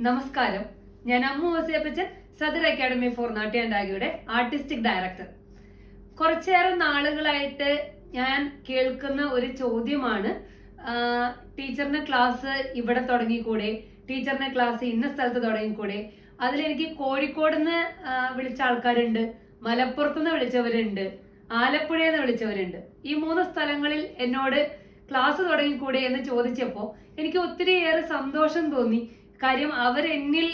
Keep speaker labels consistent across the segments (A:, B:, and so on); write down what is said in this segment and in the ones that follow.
A: നമസ്കാരം. ഞാൻ അമ്മു വസിയപ്പച്ചൻ സദർ അക്കാഡമി ഫോർ നാട്യാൻഡാഗിയുടെ ആർട്ടിസ്റ്റിക് ഡയറക്ടർ കുറച്ചേറെ നാളുകളായിട്ട് ഞാൻ കേൾക്കുന്ന ഒരു ചോദ്യമാണ് ടീച്ചറിന്റെ ക്ലാസ് ഇവിടെ തുടങ്ങിക്കൂടെ? ടീച്ചറിന്റെ ക്ലാസ് ഇന്ന സ്ഥലത്ത് തുടങ്ങിക്കൂടെ? അതിലെനിക്ക് കോഴിക്കോട് നിന്ന് വിളിച്ച ആൾക്കാരുണ്ട് മലപ്പുറത്ത് നിന്ന് വിളിച്ചവരുണ്ട് ആലപ്പുഴയിൽ നിന്ന് വിളിച്ചവരുണ്ട്. ഈ മൂന്ന് സ്ഥലങ്ങളിൽ എന്നോട് ക്ലാസ് തുടങ്ങിക്കൂടെ എന്ന് ചോദിച്ചപ്പോൾ എനിക്ക് ഒത്തിരിയേറെ സന്തോഷം തോന്നി. കാര്യം അവരെന്നിൽ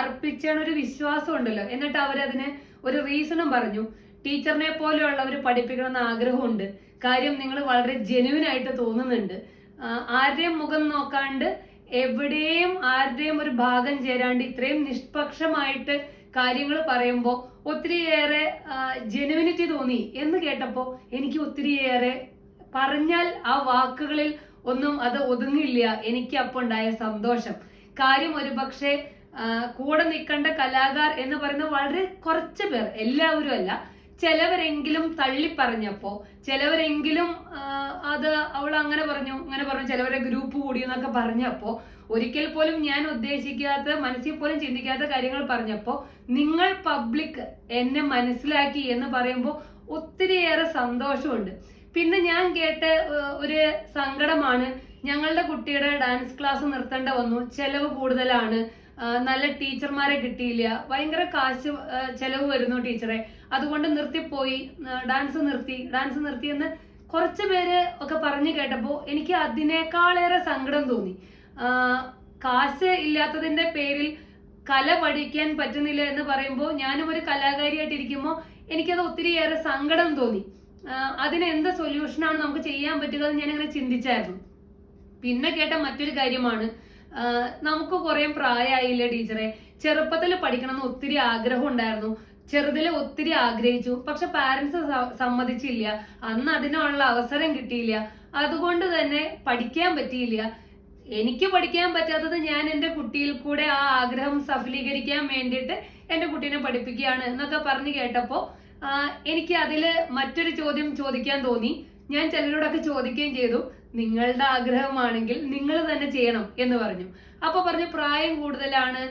A: അർപ്പിച്ച ഒരു വിശ്വാസം ഉണ്ടല്ലോ. എന്നിട്ട് അവരതിന് ഒരു റീസണും പറഞ്ഞു. ടീച്ചറിനെ പോലെയുള്ളവർ പഠിപ്പിക്കണമെന്ന് ആഗ്രഹമുണ്ട്. കാര്യം നിങ്ങൾ വളരെ ജെനുവിൻ ആയിട്ട് തോന്നുന്നുണ്ട് ആരുടെയും മുഖം നോക്കാണ്ട് എവിടെയും ആരുടെയും ഒരു ഭാഗം ചേരാണ്ട് ഇത്രയും നിഷ്പക്ഷമായിട്ട് കാര്യങ്ങൾ പറയുമ്പോൾ ഒത്തിരിയേറെ ജെനുവിനിറ്റി തോന്നി എന്ന് കേട്ടപ്പോൾ എനിക്ക് ഒത്തിരിയേറെ പറഞ്ഞാൽ ആ വാക്കുകളിൽ ഒന്നും അത് ഒതുങ്ങില്ല. എനിക്ക് അപ്പോൾ ഉണ്ടായ സന്തോഷം. കാര്യം ഒരു പക്ഷേ കൂടെ നിൽക്കേണ്ട കലാകാർ എന്ന് പറയുന്ന വളരെ കുറച്ച് പേർ എല്ലാവരും അല്ല ചിലവരെങ്കിലും തള്ളി പറഞ്ഞപ്പോൾ ചിലവരെങ്കിലും അത് അവൾ അങ്ങനെ പറഞ്ഞു അങ്ങനെ പറഞ്ഞു ചിലവരെ ഗ്രൂപ്പ് കൂടി എന്നൊക്കെ പറഞ്ഞപ്പോ ഒരിക്കൽ പോലും ഞാൻ ഉദ്ദേശിക്കാത്ത മനസ്സിൽ പോലും ചിന്തിക്കാത്ത കാര്യങ്ങൾ പറഞ്ഞപ്പോ നിങ്ങൾ പബ്ലിക് എന്നെ മനസ്സിലാക്കി എന്ന് പറയുമ്പോൾ ഒത്തിരിയേറെ സന്തോഷമുണ്ട്. പിന്നെ ഞാൻ കേട്ട ഒരു സങ്കടമാണ് ഞങ്ങളുടെ കുട്ടിയുടെ ഡാൻസ് ക്ലാസ് നിർത്തേണ്ട വന്നു. ചെലവ് കൂടുതലാണ്. നല്ല ടീച്ചർമാരെ കിട്ടിയില്ല. ഭയങ്കര കാശ് ചെലവ് വരുന്നു ടീച്ചറെ. അതുകൊണ്ട് നിർത്തിപ്പോയി. ഡാൻസ് നിർത്തി ഡാൻസ് നിർത്തി എന്ന് കുറച്ച് പേര് ഒക്കെ പറഞ്ഞു കേട്ടപ്പോൾ എനിക്ക് അതിനേക്കാളേറെ സങ്കടം തോന്നി. കാശ് ഇല്ലാത്തതിന്റെ പേരിൽ കല പഠിക്കാൻ പറ്റുന്നില്ല എന്ന് പറയുമ്പോൾ ഞാനും ഒരു കലാകാരിയായിട്ടിരിക്കുമ്പോൾ എനിക്കത് ഒത്തിരിയേറെ സങ്കടം തോന്നി. അതിന് എന്ത് സൊല്യൂഷനാണ് നമുക്ക് ചെയ്യാൻ പറ്റുക എന്ന് ഞാനിങ്ങനെ ചിന്തിച്ചായിരുന്നു. പിന്നെ കേട്ട മറ്റൊരു കാര്യമാണ് നമുക്ക് കുറേ പ്രായമായില്ലേ ടീച്ചറെ? ചെറുപ്പത്തിൽ പഠിക്കണമെന്ന് ഒത്തിരി ആഗ്രഹം ഉണ്ടായിരുന്നു. ചെറുതിൽ ഒത്തിരി ആഗ്രഹിച്ചു. പക്ഷെ പാരന്റ്സ് സമ്മതിച്ചില്ല. അന്ന് അതിനുള്ള അവസരം കിട്ടിയില്ല. അതുകൊണ്ട് തന്നെ പഠിക്കാൻ പറ്റിയില്ല. എനിക്ക് പഠിക്കാൻ പറ്റാത്തത് ഞാൻ എന്റെ കുട്ടിയിൽ കൂടെ ആ ആഗ്രഹം സഫലീകരിക്കാൻ വേണ്ടിയിട്ട് എന്റെ കുട്ടീനെ പഠിപ്പിക്കുകയാണ് എന്നൊക്കെ പറഞ്ഞു കേട്ടപ്പോൾ എനിക്ക് അതിൽ മറ്റൊരു ചോദ്യം ചോദിക്കാൻ തോന്നി. ഞാൻ ചിലരോടൊക്കെ ചോദിക്കുകയും ചെയ്തു. നിങ്ങളുടെ ആഗ്രഹമാണെങ്കിൽ നിങ്ങൾ തന്നെ ചെയ്യണം എന്ന് പറഞ്ഞു. അപ്പൊ പറഞ്ഞു പ്രായം കൂടുതലാണ്.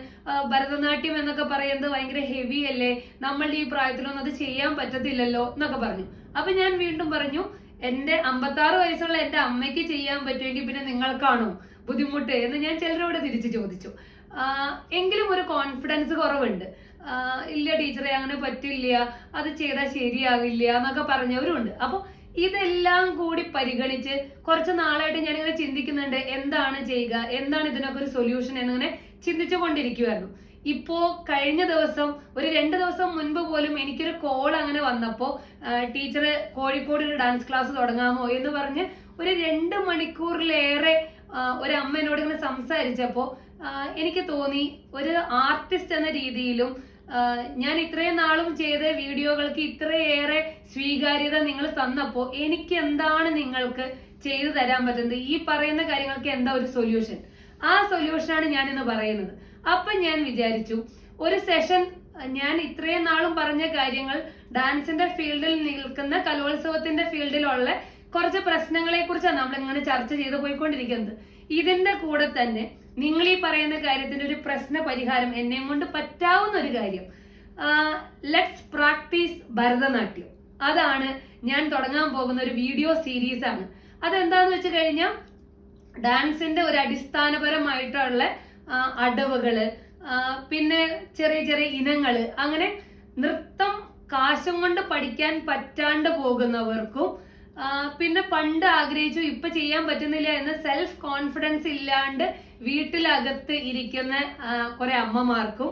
A: ഭരതനാട്യം എന്നൊക്കെ പറയുന്നത് ഭയങ്കര ഹെവി അല്ലേ? നമ്മളുടെ ഈ പ്രായത്തിലൊന്നും അത് ചെയ്യാൻ പറ്റത്തില്ലല്ലോ എന്നൊക്കെ പറഞ്ഞു. അപ്പൊ ഞാൻ വീണ്ടും പറഞ്ഞു എന്റെ അമ്പത്താറ് വയസ്സുള്ള എന്റെ അമ്മയ്ക്ക് ചെയ്യാൻ പറ്റുമെങ്കിൽ പിന്നെ നിങ്ങൾക്കാണോ ബുദ്ധിമുട്ട്. എന്ന് ഞാൻ ചിലരോട് തിരിച്ചു ചോദിച്ചു. എങ്കിലും ഒരു കോൺഫിഡൻസ് കുറവുണ്ട്. ഇല്ല ടീച്ചറെ അങ്ങനെ പറ്റില്ല. അത് ചെയ്താൽ ശരിയാവില്ല എന്നൊക്കെ പറഞ്ഞവരുണ്ട്. അപ്പൊ ഇതെല്ലാം കൂടി പരിഗണിച്ച് കുറച്ച് നാളായിട്ട് ഞാനിങ്ങനെ ചിന്തിക്കുന്നുണ്ട്. എന്താണ് ചെയ്യുക? എന്താണ് ഇതിനൊക്കെ ഒരു സൊല്യൂഷൻ എന്നിങ്ങനെ ചിന്തിച്ചു കൊണ്ടിരിക്കുമായിരുന്നു ഇപ്പോ കഴിഞ്ഞ ദിവസം ഒരു രണ്ട് ദിവസം മുൻപ് പോലും എനിക്കൊരു കോൾ അങ്ങനെ വന്നപ്പോ ടീച്ചറ് കോഴിക്കോട് ഒരു ഡാൻസ് ക്ലാസ് തുടങ്ങാമോ എന്ന് പറഞ്ഞ് ഒരു രണ്ട് മണിക്കൂറിലേറെ ഒരു അമ്മ എന്നോട് ഇങ്ങനെ സംസാരിച്ചപ്പോ എനിക്ക് തോന്നി ഒരു ആർട്ടിസ്റ്റ് എന്ന രീതിയിലും ഞാൻ ഇത്രയും നാളും ചെയ്ത വീഡിയോകൾക്ക് ഇത്രയേറെ സ്വീകാര്യത നിങ്ങൾ തന്നപ്പോൾ എനിക്ക് എന്താണ് നിങ്ങൾക്ക് ചെയ്തു തരാൻ പറ്റുന്നത്? ഈ പറയുന്ന കാര്യങ്ങൾക്ക് എന്താ ഒരു സൊല്യൂഷൻ ആ സൊല്യൂഷനാണ് ഞാൻ ഇന്ന് പറയുന്നത്. അപ്പൊ ഞാൻ വിചാരിച്ചു ഒരു സെഷൻ ഞാൻ ഇത്രയും നാളും പറഞ്ഞ കാര്യങ്ങൾ ഡാൻസിന്റെ ഫീൽഡിൽ നിൽക്കുന്ന കലോത്സവത്തിന്റെ ഫീൽഡിലുള്ള കുറച്ച് പ്രശ്നങ്ങളെ കുറിച്ചാണ് നമ്മൾ ഇങ്ങനെ ചർച്ച ചെയ്ത് പോയിക്കൊണ്ടിരിക്കുന്നത്. ഇതിന്റെ കൂടെ തന്നെ നിങ്ങൾ ഈ പറയുന്ന കാര്യത്തിന്റെ ഒരു പ്രശ്ന പരിഹാരം എന്നെ കൊണ്ട് പറ്റാവുന്ന ഒരു കാര്യം. Let's practise Bharatanatyam. അതാണ് ഞാൻ തുടങ്ങാൻ പോകുന്ന ഒരു വീഡിയോ സീരീസ് ആണ്. അതെന്താന്ന് വെച്ച് കഴിഞ്ഞാൽ ഡാൻസിന്റെ ഒരു അടിസ്ഥാനപരമായിട്ടുള്ള അടവുകൾ പിന്നെ ചെറിയ ചെറിയ ഇനങ്ങൾ അങ്ങനെ നൃത്തം കാശും കൊണ്ട് പഠിക്കാൻ പറ്റാണ്ട് പോകുന്നവർക്കും പിന്നെ പണ്ട് ആഗ്രഹിച്ചു ഇപ്പൊ ചെയ്യാൻ പറ്റുന്നില്ല എന്ന് സെൽഫ് കോൺഫിഡൻസ് ഇല്ലാണ്ട് വീട്ടിലകത്ത് ഇരിക്കുന്ന കുറെ അമ്മമാർക്കും.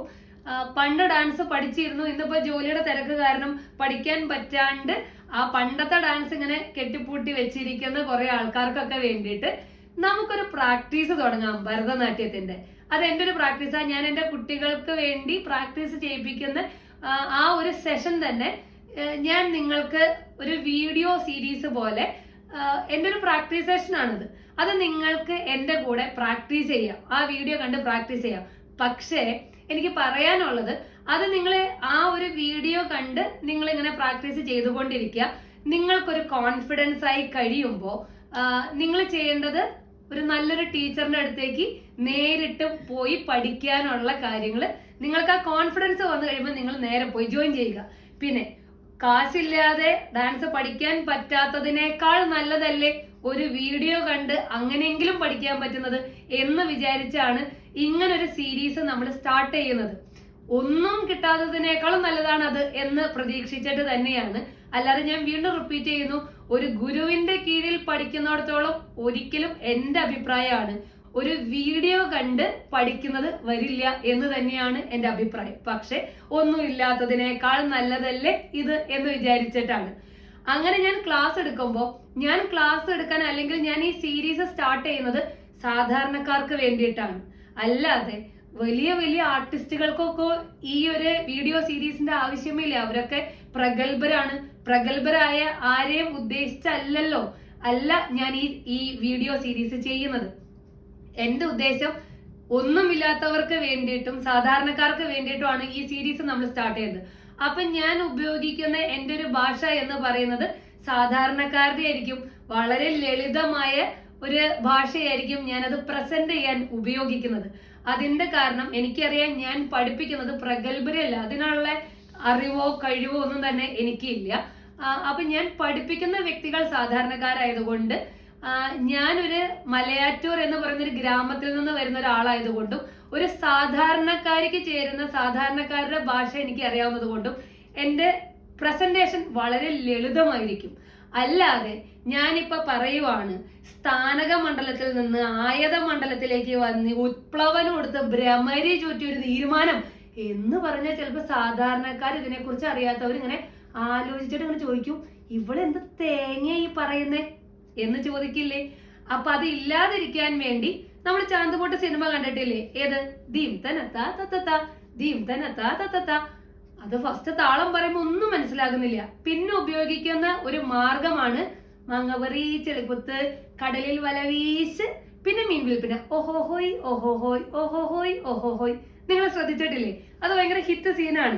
A: പണ്ട് ഡാൻസ് പഠിച്ചിരുന്നു. ഇന്നിപ്പോ ജോലിയുടെ തിരക്ക് കാരണം പഠിക്കാൻ പറ്റാണ്ട് ആ പണ്ടത്തെ ഡാൻസ് ഇങ്ങനെ കെട്ടിപ്പൂട്ടി വെച്ചിരിക്കുന്ന കുറെ ആൾക്കാർക്കൊക്കെ വേണ്ടിയിട്ട് നമുക്കൊരു പ്രാക്ടീസ് തുടങ്ങാം ഭരതനാട്യത്തിന്റെ. അത് എന്റെ ഒരു പ്രാക്ടീസാണ് ഞാൻ എന്റെ കുട്ടികൾക്ക് വേണ്ടി പ്രാക്ടീസ് ചെയ്യിപ്പിക്കുന്ന ആ, ഒരു സെഷൻ തന്നെ ഞാൻ നിങ്ങൾക്ക് ഒരു വീഡിയോ സീരീസ് പോലെ എന്റെ ഒരു പ്രാക്ടീസ് സെഷൻ ആണിത്. അത് നിങ്ങൾക്ക് എന്റെ കൂടെ പ്രാക്ടീസ് ചെയ്യാം. ആ വീഡിയോ കണ്ട് പ്രാക്ടീസ് ചെയ്യാം. പക്ഷേ എനിക്ക് പറയാനുള്ളത് അത് നിങ്ങൾ ആ ഒരു വീഡിയോ കണ്ട് നിങ്ങൾ ഇങ്ങനെ പ്രാക്ടീസ് ചെയ്തുകൊണ്ടിരിക്കുക. നിങ്ങൾക്കൊരു കോൺഫിഡൻസ് ആയി കഴിയുമ്പോൾ നിങ്ങൾ ചെയ്യേണ്ടത് ഒരു നല്ലൊരു ടീച്ചറിന്റെ അടുത്തേക്ക് നേരിട്ട് പോയി പഠിക്കാനുള്ള കാര്യങ്ങൾ നിങ്ങൾക്ക് ആ കോൺഫിഡൻസ് വന്നു കഴിയുമ്പോൾ നിങ്ങൾ നേരെ പോയി ജോയിൻ ചെയ്യുക. പിന്നെ കാശില്ലാതെ ഡാൻസ് പഠിക്കാൻ പറ്റാത്തതിനേക്കാൾ നല്ലതല്ലേ ഒരു വീഡിയോ കണ്ട് അങ്ങനെയെങ്കിലും പഠിക്കാൻ പറ്റുന്നത് എന്ന് വിചാരിച്ചാണ് ഇങ്ങനൊരു സീരീസ് നമ്മൾ സ്റ്റാർട്ട് ചെയ്യുന്നത്. ഒന്നും കിട്ടാത്തതിനേക്കാളും നല്ലതാണ് അത് എന്ന് പ്രതീക്ഷിച്ചിട്ട് തന്നെയാണ്. അല്ലാതെ ഞാൻ വീണ്ടും റിപ്പീറ്റ് ചെയ്യുന്നു ഒരു ഗുരുവിന്റെ കീഴിൽ പഠിക്കുന്നിടത്തോളം ഒരിക്കലും എന്റെ അഭിപ്രായമാണ്. ഒരു വീഡിയോ കണ്ട് പഠിക്കുന്നത് വരില്ല എന്ന് തന്നെയാണ് എന്റെ അഭിപ്രായം. പക്ഷെ ഒന്നും ഇല്ലാത്തതിനേക്കാൾ നല്ലതല്ലേ ഇത് എന്ന് വിചാരിച്ചിട്ടാണ്. അങ്ങനെ ഞാൻ ക്ലാസ് എടുക്കുമ്പോൾ ഞാൻ ക്ലാസ് എടുക്കാൻ അല്ലെങ്കിൽ ഞാൻ ഈ സീരീസ് സ്റ്റാർട്ട് ചെയ്യുന്നത് സാധാരണക്കാർക്ക് വേണ്ടിയിട്ടാണ്. അല്ലാതെ വലിയ വലിയ ആർട്ടിസ്റ്റുകൾക്കൊക്കെ ഈ ഒരു വീഡിയോ സീരീസിന്റെ ആവശ്യമില്ല. അവരൊക്കെ പ്രഗത്ഭരാണ്. പ്രഗത്ഭരായ ആരെയും ഉദ്ദേശിച്ചല്ലല്ലോ. അല്ല ഞാൻ ഈ ഈ വീഡിയോ സീരീസ് ചെയ്യുന്നത്. എന്റെ ഉദ്ദേശം ഒന്നുമില്ലാത്തവർക്ക് വേണ്ടിയിട്ടും സാധാരണക്കാർക്ക് വേണ്ടിയിട്ടുമാണ് ഈ സീരീസ് നമ്മൾ സ്റ്റാർട്ട് ചെയ്തത് അപ്പൊ ഞാൻ ഉപയോഗിക്കുന്ന എന്റെ ഒരു ഭാഷ എന്ന് പറയുന്നത് സാധാരണക്കാരുടെ ആയിരിക്കും. വളരെ ലളിതമായ ഒരു ഭാഷയായിരിക്കും ഞാൻ അത് പ്രസന്റ് ചെയ്യാൻ ഉപയോഗിക്കുന്നത്. അതിന്റെ കാരണം എനിക്കറിയാൻ ഞാൻ പഠിപ്പിക്കുന്നത് പ്രഗത്ഭരല്ല അതിനുള്ള അറിവോ കഴിവോ ഒന്നും തന്നെ എനിക്കില്ല. അപ്പൊ ഞാൻ പഠിപ്പിക്കുന്ന വ്യക്തികൾ സാധാരണക്കാരായതുകൊണ്ട് ഞാനൊരു മലയാറ്റൂർ എന്ന് പറയുന്ന ഒരു ഗ്രാമത്തിൽ നിന്ന് വരുന്ന ഒരാളായതുകൊണ്ടും ഒരു സാധാരണക്കാരിക്ക് ചേരുന്ന സാധാരണക്കാരുടെ ഭാഷ എനിക്ക് അറിയാവുന്നത് കൊണ്ടും എന്റെ പ്രസന്റേഷൻ വളരെ ലളിതമായിരിക്കും. അല്ലാതെ ഞാനിപ്പോ പറയുവാണ് സ്ഥാനക മണ്ഡലത്തിൽ നിന്ന് ആയത മണ്ഡലത്തിലേക്ക് വന്ന് ഉത്പ്ലവനം കൊടുത്ത് ഭ്രമരി ചുറ്റി ഒരു തീരുമാനം എന്ന് പറഞ്ഞാൽ ചിലപ്പോൾ സാധാരണക്കാർ ഇതിനെക്കുറിച്ച് അറിയാത്തവർ ഇങ്ങനെ ആലോചിച്ചിട്ട് ഇങ്ങനെ ചോദിക്കും ഇവിടെ എന്ത് തേങ്ങ ഈ പറയുന്നേ? എന്ന് ചോദിക്കില്ലേ? അപ്പൊ അത് ഇല്ലാതിരിക്കാൻ വേണ്ടി നമ്മൾ ചാന്തുപോട്ട് സിനിമ കണ്ടിട്ടില്ലേ? ഏത്? ദീം തനത്ത തത്തത്ത ദീം തനത്താ തത്തത്ത. അത് ഫസ്റ്റ് താളം പറയുമ്പോൾ ഒന്നും മനസ്സിലാകുന്നില്ല. പിന്നെ ഉപയോഗിക്കുന്ന ഒരു മാർഗമാണ് മങ്ങവറി ചെളിക്കുത്ത് കടലിൽ വലവീശ് പിന്നെ മീൻ വിൽപ്പന. ഓഹോഹോയ് ഓഹോഹോയ് ഓഹോഹോയ് ഓഹോഹോയ്. നിങ്ങൾ ശ്രദ്ധിച്ചിട്ടില്ലേ? അത് ഭയങ്കര ഹിറ്റ് സീനാണ്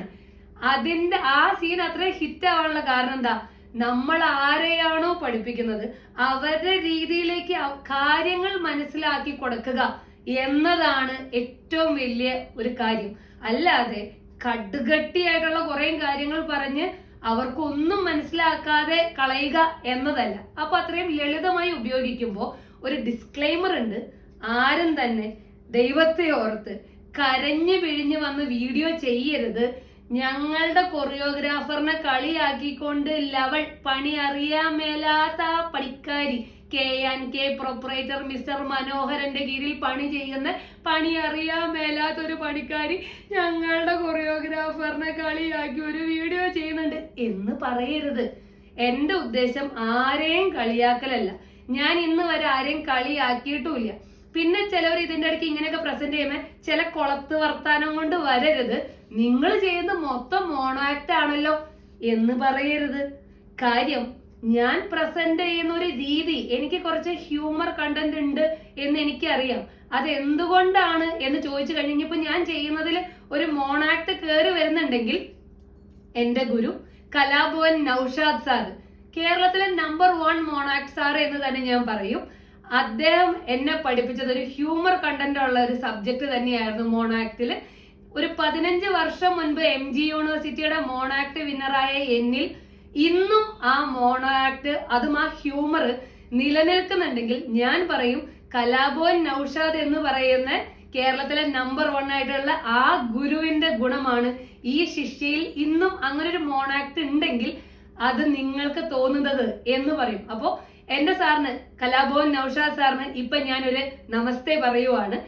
A: അതിന്റെ ആ സീൻ അത്രയും ഹിറ്റ് ആവാനുള്ള കാരണം എന്താ? നമ്മൾ ആരെയാണോ പഠിപ്പിക്കുന്നത്? അവരുടെ രീതിയിലേക്ക് കാര്യങ്ങൾ മനസ്സിലാക്കി കൊടുക്കുക എന്നതാണ് ഏറ്റവും വലിയ ഒരു കാര്യം. അല്ലാതെ കടുകട്ടിയായിട്ടുള്ള കുറെ കാര്യങ്ങൾ പറഞ്ഞ് അവർക്കൊന്നും മനസ്സിലാക്കാതെ കളയുക എന്നതല്ല. അപ്പൊ അത്രയും ലളിതമായി ഉപയോഗിക്കുമ്പോൾ ഒരു ഡിസ്ക്ലൈമർ ഉണ്ട്. ആരും തന്നെ ദൈവത്തെ ഓർത്ത് കരഞ്ഞു പിഴിഞ്ഞ് വന്ന് വീഡിയോ ചെയ്യരുത് ഞങ്ങളുടെ കൊറിയോഗ്രാഫറിനെ കളിയാക്കിക്കൊണ്ട് ലവൾ പണി അറിയാൻ മേലാത്ത പണിക്കാരി K and K proprietor mister മനോഹരന്റെ കീഴിൽ പണി ചെയ്യുന്ന പണി അറിയാൻ മേലാത്ത ഒരു പണിക്കാരി ഞങ്ങളുടെ കൊറിയോഗ്രാഫറിനെ കളിയാക്കി ഒരു വീഡിയോ ചെയ്യുന്നുണ്ട്. എന്ന് പറയരുത്. എന്റെ ഉദ്ദേശം ആരെയും കളിയാക്കലല്ല. ഞാൻ ഇന്ന് വരെ ആരെയും കളിയാക്കിയിട്ടുമില്ല. പിന്നെ ചിലവർ ഇതിന്റെ ഇടയ്ക്ക് ഇങ്ങനെയൊക്കെ പ്രസന്റ് ചെയ്യുമ്പോൾ ചില കുളത്ത് വർത്താനം കൊണ്ട് വരരുത്. നിങ്ങൾ ചെയ്യുന്ന മൊത്തം മോണോ ആണല്ലോ എന്ന് പറയരുത്. കാര്യം ഞാൻ പ്രസന്റ് ചെയ്യുന്ന ഒരു രീതി എനിക്ക് കുറച്ച് ഹ്യൂമർ കണ്ടന്റ് ഉണ്ട് എന്ന് എനിക്കറിയാം. അത് എന്തുകൊണ്ടാണ് എന്ന് ചോദിച്ചു കഴിഞ്ഞപ്പോൾ ഞാൻ ചെയ്യുന്നതിൽ ഒരു മോണാക്ട് കയറി വരുന്നുണ്ടെങ്കിൽ എന്റെ ഗുരു കലാഭവൻ നൌഷാദ് സാർ കേരളത്തിലെ number one mono act sir എന്ന് തന്നെ ഞാൻ പറയും. അദ്ദേഹം എന്നെ പഠിപ്പിച്ചത് ഒരു ഹ്യൂമർ കണ്ടന്റ് ഉള്ള ഒരു സബ്ജക്ട് തന്നെയായിരുന്നു മോണാക്ടിൽ ഒരു പതിനഞ്ച് വർഷം മുൻപ് എം ജി യൂണിവേഴ്സിറ്റിയുടെ മോണാക്ട് വിന്നറായ എന്നിൽ ഇന്നും ആ മോണാക്ട് അതും ആ ഹ്യൂമർ നിലനിൽക്കുന്നുണ്ടെങ്കിൽ ഞാൻ പറയും കലാഭവൻ നൌഷാദ് എന്ന് പറയുന്ന കേരളത്തിലെ നമ്പർ വൺ ആയിട്ടുള്ള ആ ഗുരുവിന്റെ ഗുണമാണ് ഈ ശിഷ്യയിൽ ഇന്നും അങ്ങനെ ഒരു മോണാക്ട് ഉണ്ടെങ്കിൽ അത് നിങ്ങൾക്ക് തോന്നുന്നത് എന്ന് പറയും. അപ്പോ എന്റെ സാറിന് കലാഭവൻ നൌഷാദ് സാറിന് ഇപ്പൊ ഞാനൊരു നമസ്തേ പറയുവാണ്.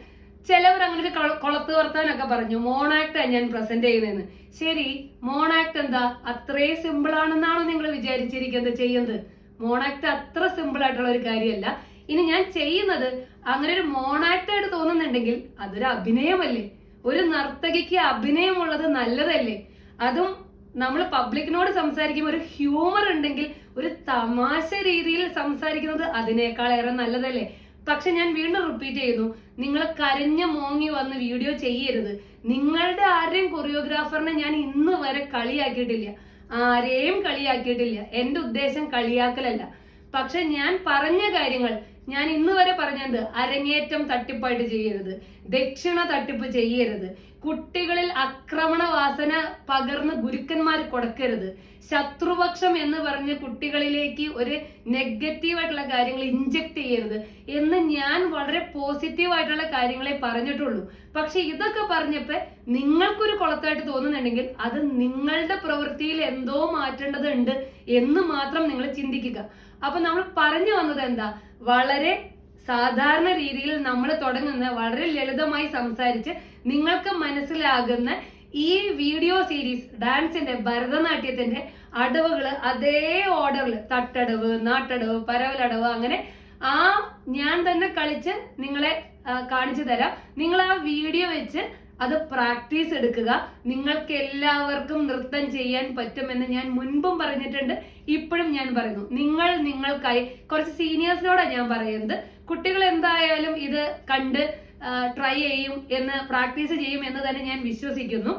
A: ചിലവർ അങ്ങനെ ഒരു കൊള- കൊളത്ത് വർത്താനൊക്കെ പറഞ്ഞു. മോണാക്ട് ഞാൻ പ്രസന്റ് ചെയ്യുന്നതെന്ന് ശരി മോണാക്ട് എന്താ? അത്രേ സിമ്പിൾ ആണെന്നാണോ നിങ്ങൾ വിചാരിച്ചിരിക്കുന്നത് ചെയ്യുന്നത് മോണാക്ട് അത്ര സിമ്പിൾ ആയിട്ടുള്ള ഒരു കാര്യമല്ല ഇനി ഞാൻ ചെയ്യുന്നത് അങ്ങനെ ഒരു മോണാക്ടായിട്ട് തോന്നുന്നുണ്ടെങ്കിൽ അതൊരു അഭിനയമല്ലേ? ഒരു നർത്തകിക്ക് അഭിനയമുള്ളത് നല്ലതല്ലേ? അതും നമ്മൾ പബ്ലിക്കിനോട് സംസാരിക്കുമ്പോൾ ഒരു ഹ്യൂമർ ഉണ്ടെങ്കിൽ ഒരു തമാശ രീതിയിൽ സംസാരിക്കുന്നത് അതിനേക്കാൾ ഏറെ നല്ലതല്ലേ? പക്ഷെ ഞാൻ വീണ്ടും റിപ്പീറ്റ് ചെയ്യുന്നു. നിങ്ങൾ കരഞ്ഞ മോങ്ങി വന്ന് വീഡിയോ ചെയ്യരുത്. നിങ്ങളുടെ ആരെയും കൊറിയോഗ്രാഫറിനെ ഞാൻ ഇന്ന് വരെ കളിയാക്കിയിട്ടില്ല. ആരെയും കളിയാക്കിയിട്ടില്ല. എന്റെ ഉദ്ദേശം കളിയാക്കലല്ല. പക്ഷെ ഞാൻ പറഞ്ഞ കാര്യങ്ങൾ ഞാൻ ഇന്ന് വരെ പറഞ്ഞത് അരങ്ങേറ്റം തട്ടിപ്പായിട്ട് ചെയ്യരുത്. ദക്ഷിണ തട്ടിപ്പ് ചെയ്യരുത്. കുട്ടികളിൽ ആക്രമണ വാസന പകർന്ന് ഗുരുക്കന്മാർ കൊടുക്കരുത്. ശത്രുപക്ഷം എന്ന് പറഞ്ഞ് കുട്ടികളിലേക്ക് ഒരു നെഗറ്റീവായിട്ടുള്ള കാര്യങ്ങൾ ഇഞ്ചക്ട് ചെയ്യരുത് എന്ന് ഞാൻ വളരെ പോസിറ്റീവായിട്ടുള്ള കാര്യങ്ങളെ പറഞ്ഞിട്ടുള്ളൂ. പക്ഷെ ഇതൊക്കെ പറഞ്ഞപ്പോ നിങ്ങൾക്കൊരു കുളത്തായിട്ട് തോന്നുന്നുണ്ടെങ്കിൽ അത് നിങ്ങളുടെ പ്രവൃത്തിയിൽ എന്തോ മാറ്റേണ്ടതുണ്ട് എന്ന് മാത്രം നിങ്ങൾ ചിന്തിക്കുക. അപ്പൊ നമ്മൾ പറഞ്ഞു വന്നത് എന്താ? വളരെ സാധാരണ രീതിയിൽ നമ്മൾ തുടങ്ങുന്ന വളരെ ലളിതമായി സംസാരിച്ച് നിങ്ങൾക്ക് മനസ്സിലാകുന്ന ഈ വീഡിയോ സീരീസ് ഡാൻസിന്റെ ഭരതനാട്യത്തിന്റെ അടവുകൾ അതേ ഓർഡറിൽ തട്ടടവ് നാട്ടടവ് പരവലടവ് അങ്ങനെ ആ ഞാൻ തന്നെ കളിച്ച് നിങ്ങളെ കാണിച്ചു തരാം. നിങ്ങൾ ആ വീഡിയോ വെച്ച് അത് പ്രാക്ടീസ് എടുക്കുക. നിങ്ങൾക്ക് എല്ലാവർക്കും നൃത്തം ചെയ്യാൻ പറ്റുമെന്ന് ഞാൻ മുൻപും പറഞ്ഞിട്ടുണ്ട് ഇപ്പോഴും ഞാൻ പറയുന്നു. നിങ്ങൾ നിങ്ങൾക്കായി കുറച്ച് സീനിയേഴ്സിനോടാണ് ഞാൻ പറയുന്നത്. കുട്ടികൾ എന്തായാലും ഇത് കണ്ട് ട്രൈ ചെയ്യും എന്ന് പ്രാക്ടീസ് ചെയ്യും എന്ന് തന്നെ ഞാൻ വിശ്വസിക്കുന്നു.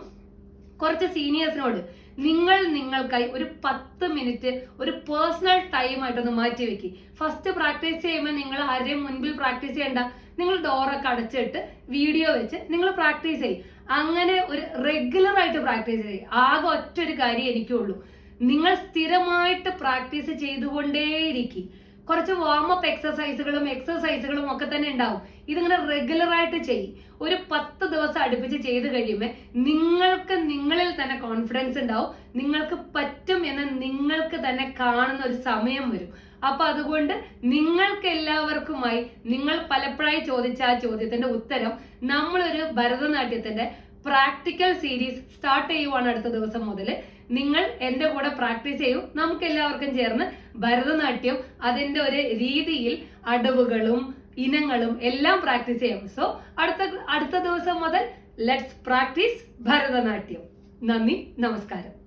A: കുറച്ച് സീനിയേഴ്സിനോട് നിങ്ങൾ നിങ്ങൾക്കായി ഒരു പത്ത് മിനിറ്റ് ഒരു പേഴ്സണൽ ടൈം ആയിട്ടൊന്ന് മാറ്റി വെക്കി. ഫസ്റ്റ് പ്രാക്ടീസ് ചെയ്യുമ്പോൾ നിങ്ങൾ ആരെയും മുൻപിൽ പ്രാക്ടീസ് ചെയ്യേണ്ട. നിങ്ങൾ ഡോറൊക്കെ അടച്ചിട്ട് വീഡിയോ വെച്ച് നിങ്ങൾ പ്രാക്ടീസ് ചെയ്യും. അങ്ങനെ ഒരു റെഗുലർ ആയിട്ട് പ്രാക്ടീസ് ചെയ്യും. ആകെ ഒറ്റ ഒരു കാര്യം എനിക്കുള്ളൂ. നിങ്ങൾ സ്ഥിരമായിട്ട് പ്രാക്ടീസ് ചെയ്തുകൊണ്ടേയിരിക്കും. കുറച്ച് വാമപ്പ് എക്സസൈസുകളും എക്സസൈസുകളും ഒക്കെ തന്നെ ഉണ്ടാവും. ഇതിങ്ങനെ റെഗുലർ ആയിട്ട് ചെയ്യും ഒരു പത്ത് ദിവസം അടുപ്പിച്ച് ചെയ്ത് കഴിയുമ്പോൾ നിങ്ങൾക്ക് നിങ്ങളിൽ തന്നെ കോൺഫിഡൻസ് ഉണ്ടാവും. നിങ്ങൾക്ക് പറ്റും എന്ന് നിങ്ങൾക്ക് തന്നെ കാണുന്ന ഒരു സമയം വരും. അപ്പൊ അതുകൊണ്ട് നിങ്ങൾക്ക് എല്ലാവർക്കുമായി നിങ്ങൾ പലപ്പോഴായി ചോദിച്ച ആ ചോദ്യത്തിന്റെ ഉത്തരം നമ്മളൊരു ഭരതനാട്യത്തിന്റെ പ്രാക്ടിക്കൽ സീരീസ് സ്റ്റാർട്ട് ചെയ്യുവാണ് അടുത്ത ദിവസം മുതൽ നിങ്ങൾ എന്റെ കൂടെ പ്രാക്ടീസ് ചെയ്യൂ. നമുക്ക് എല്ലാവർക്കും ചേർന്ന് ഭരതനാട്യം അതിന്റെ ഒരു രീതിയിൽ അടവുകളും ഇനങ്ങളും എല്ലാം പ്രാക്ടീസ് ചെയ്യാം. സോ അടുത്ത അടുത്ത ദിവസം മുതൽ ലെറ്റ്സ് പ്രാക്ടീസ് ഭരതനാട്യം. നന്ദി നമസ്കാരം.